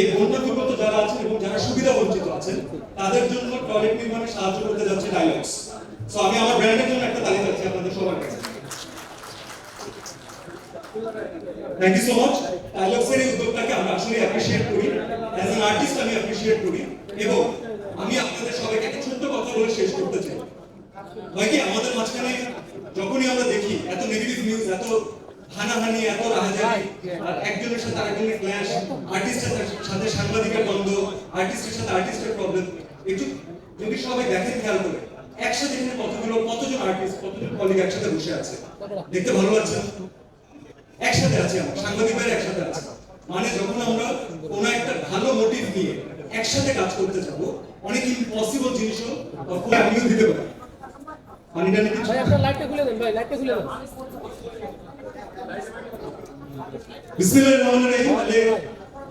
এই বন্যাদুর্গত যারা আছেন এবং যারা সুবিধা বঞ্চিত আছেন, তাদের জন্য টয়লেট নির্মাণে সাহায্য করতে যাচ্ছে ডাইলগস সো আমি আমার ব্র্যান্ডের জন্য একটা তালিকা চাচ্ছি আপনাদের সবার কাছে। থ্যাংক ইউ সো মাচ ডাইলগসের এই উদ্যোগটাকে আমরা আসলে অ্যাপ্রিশিয়েট করি। অ্যাজ অ্যান আর্টিস্ট আমি অ্যাপ্রিশিয়েট করি। এবং আমি আপনাদের সবাইকে একটা ছোট্ট কথা বলে শেষ করতে চাই। হয় কি, আমাদের মাঝখানে যখনই আমরা দেখি, এত নেগেটিভ নিউজ এত হানাহানি এত রাহাজানি আর একজনের সাথে আরেকজনের ক্ল্যাশ আর্টিস্টের সাথে সাংবাদিকের দ্বন্দ্ব আর্টিস্টের সাথে আর্টিস্টের প্রবলেম একটু যদি সবাই দেখেন খেয়াল করে একসাথে এখানে কতগুলো কতজন আর্টিস্ট কতজন কলিগ একসাথে বসে আছে? দেখতে ভালো লাগছে একসাথে আছি আমরা সাংবাদিক একসাথে আছে। মানে যখন আমরা কোনো একটা ভালো মোটিভ নিয়ে একসাথে কাজ করতে যাব অনেক ইম্পসিবল জিনিসও কখনো আমিও দিতে পারি পানিটা নিতে আপনার লাইটটা খুলে দেন ভাই লাইটটা খুলে দেন। বিসমিল্লাহির রহমানির রহিম তাহলে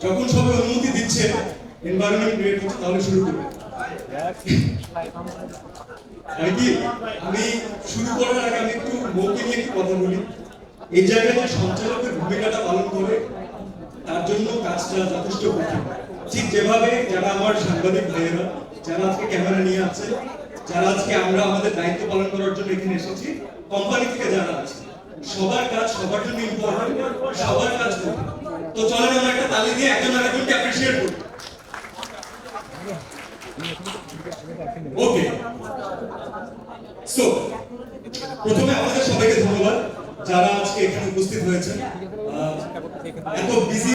যখন সবাই অনুমতি দিচ্ছে এনভায়রনমেন্ট ক্রিয়েট হচ্ছে তাহলে শুরু করব আর কি আমি শুরু করার আগে আমি একটু মৌকে নিয়ে একটু কথা বলি এই জায়গায় সঞ্চালকের ভূমিকাটা পালন করে তার জন্য কাজটা যথেষ্ট কঠিন ঠিক যেভাবে যারা আমার সাংবাদিক ভাইয়েরা যারা আজকে ক্যামেরা নিয়ে আছে যারা আজকে আমরা আমাদের দায়িত্ব পালন করার জন্য এখানে এসেছি কোম্পানি থেকে যারা আছে, সবার ইম্পর্টেন্ট সবার তো আমরা একটা তালি দিয়ে একজন আরেকজনকে করি। ওকে সো প্রথমে আপনাদের সবাইকে ধন্যবাদ যারা আজকে এখানে উপস্থিত হয়েছে এত বিজি